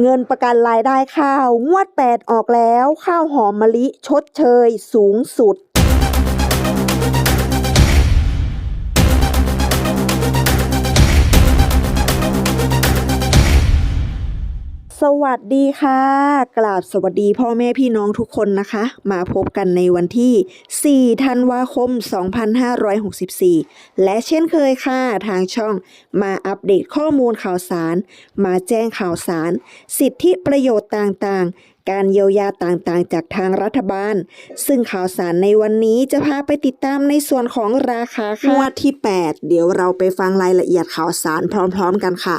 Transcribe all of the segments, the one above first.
เงินประกันรายได้ข้าว งวด 8 ออกแล้ว ข้าวหอมมะลิชดเชย สูงสุด วัสดีค่ะ กราบสวัสดีพ่อแม่พี่น้องทุกคนนะคะ มาพบกันในวันที่ 4 ธันวาคม 2564 และเช่นเคยค่ะ ทางช่องมาอัปเดตข้อมูลข่าวสาร มาแจ้งข่าวสาร สิทธิประโยชน์ต่างๆ การเยียวยาต่างๆ จากทางรัฐบาล ซึ่งข่าวสารในวันนี้จะพาไปติดตามในส่วนของราคาค่ะงวดที่ 8 เดี๋ยวเราไปฟังรายละเอียดข่าวสารพร้อม ๆ กันค่ะ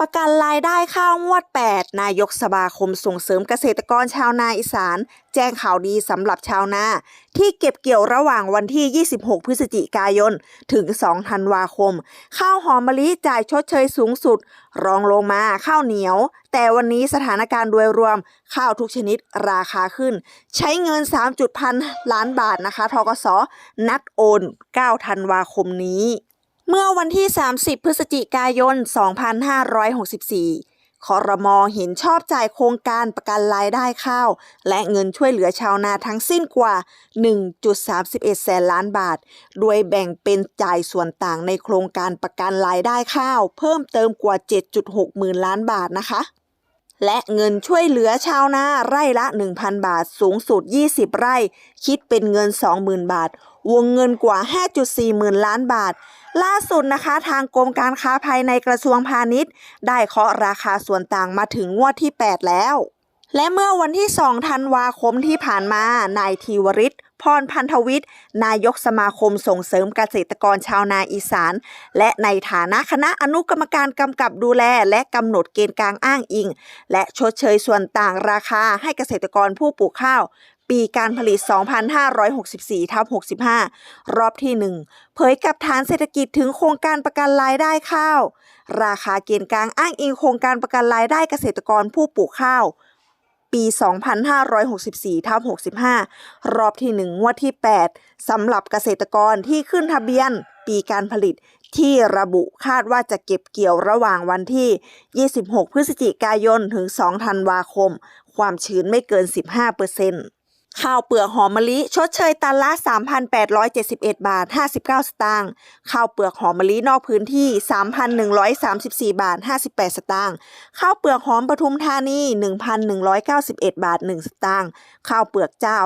ประกันรายได้ข้าวงวด 8 นายกสมาคมส่งเสริมเกษตรกรชาวนาอีสาน แจ้งข่าวดีสำหรับชาวนา ที่เก็บเกี่ยวระหว่างวันที่ 26 พฤศจิกายน ถึง 2 ธันวาคม ข้าวหอมมะลิจ่ายชดเชยสูงสุด รองลงมาข้าวเหนียว แต่วันนี้สถานการณ์โดยรวม ข้าวทุกชนิดราคาขึ้น ใช้เงิน3พันล้านบาทนะคะทกสนัดโอน 9 ธันวาคมนี้ เมื่อวันที่ 30 พฤศจิกายน 2564 คอรมอเห็นชอบจ่ายโครงการประกันรายได้ข้าว และเงินช่วยเหลือชาวนาทั้งสิ้นกว่า 1.31 แสนล้านบาท โดยแบ่งเป็นจ่ายส่วนต่างในโครงการประกันรายได้ข้าว เพิ่มเติมกว่า 7.6 หมื่นล้านบาทนะคะ และเงินช่วยเหลือชาวนาไร่ละ 1,000 บาท สูงสุด 20 ไร่ คิดเป็นเงิน 20,000 บาท วงเงินกว่า 5.4 หมื่นล้านบาท ล่าสุดนะคะ ทางกรมการค้าภายในกระทรวงพาณิชย์ ได้เคาะราคาส่วนต่างมาถึงงวดที่ 8 แล้ว และเมื่อวันที่ 2 ธันวาคมที่ผ่านมา นายทีวริศพรพันธวิทย์ นายกสมาคมส่งเสริมเกษตรกรชาวนาอีสาน และในฐานะคณะอนุกรรมการกำกับดูแล และกำหนดเกณฑ์กลางอ้างอิง และชดเชยส่วนต่างราคาให้เกษตรกรผู้ปลูกข้าว ปีการผลิต 2564ทับ65 รอบที่ 1 เผยกับฐานเศรษฐกิจถึงโครงการประกันรายได้ข้าว ราคาเกณฑ์กลางอ้างอิงโครงการประกันรายได้เกษตรกรผู้ปลูกข้าว ปี 2564ทับ65 รอบที่ 1 งวดที่ 8สำหรับเกษตรกรที่ขึ้นทะเบียนปีการผลิตที่ระบุคาดว่าจะเก็บเกี่ยวระหว่างวันที่ 26 พฤศจิกายน ถึง 2 ธันวาคม ความชื้นไม่เกิน 15% ข้าวเปลือกหอมมะลิ ชดเชยตันละ 3,871 บาท 59 สตางค์ ข้าวเปลือกหอมมะลินอกพื้นที่ 3,134 บาท 58 สตางค์ ข้าวเปลือกหอมปทุมธานี 1,191 บาท 1 สตางค์ ข้าวเปลือกเจ้า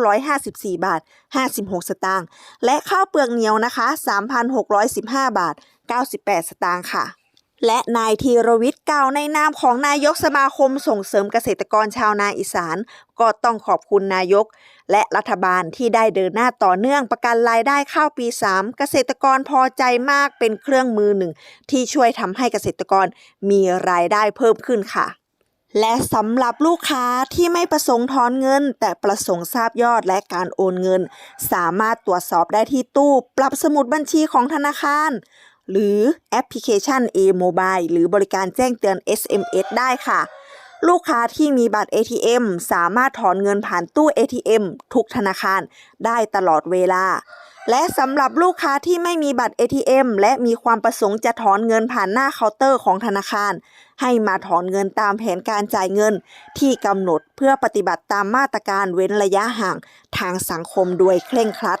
1,954 บาท 56 สตางค์ และข้าวเปลือกเหนียวนะคะ 3,615 บาท 98 สตางค์ค่ะ และนายธีรวิทย์กล่าวในนามของนายกสมาคมส่งเสริมเกษตรกรชาวนาอีสาน ก็ต้องขอบคุณนายก และรัฐบาลที่ได้เดินหน้าต่อเนื่องประกันรายได้ข้าวปี 3 เกษตรกรพอใจมากเป็นเครื่องมือหนึ่ง ที่ช่วยทำให้เกษตรกรมีรายได้เพิ่มขึ้นค่ะและสำหรับลูกค้าที่ไม่ประสงค์ถอนเงิน แต่ประสงค์ทราบยอดและการโอนเงิน สามารถตรวจสอบได้ที่ตู้ ปรับสมุดบัญชีของธนาคาร หรือแอปพลิเคชัน A-Mobile หรือบริการแจ้งเตือน SMS ได้ค่ะ ลูกค้าที่มีบัตร ATM สามารถถอนเงินผ่านตู้ ATM ทุกธนาคารได้ตลอดเวลา และสำหรับลูกค้าที่ไม่มีบัตร ATM และมีความประสงค์จะถอนเงินผ่านหน้าเคาน์เตอร์ของธนาคาร ให้มาถอนเงินตามแผนการจ่ายเงิน ที่กำหนดเพื่อปฏิบัติตามมาตรการเว้นระยะห่างทางสังคมโดยเคร่งครัด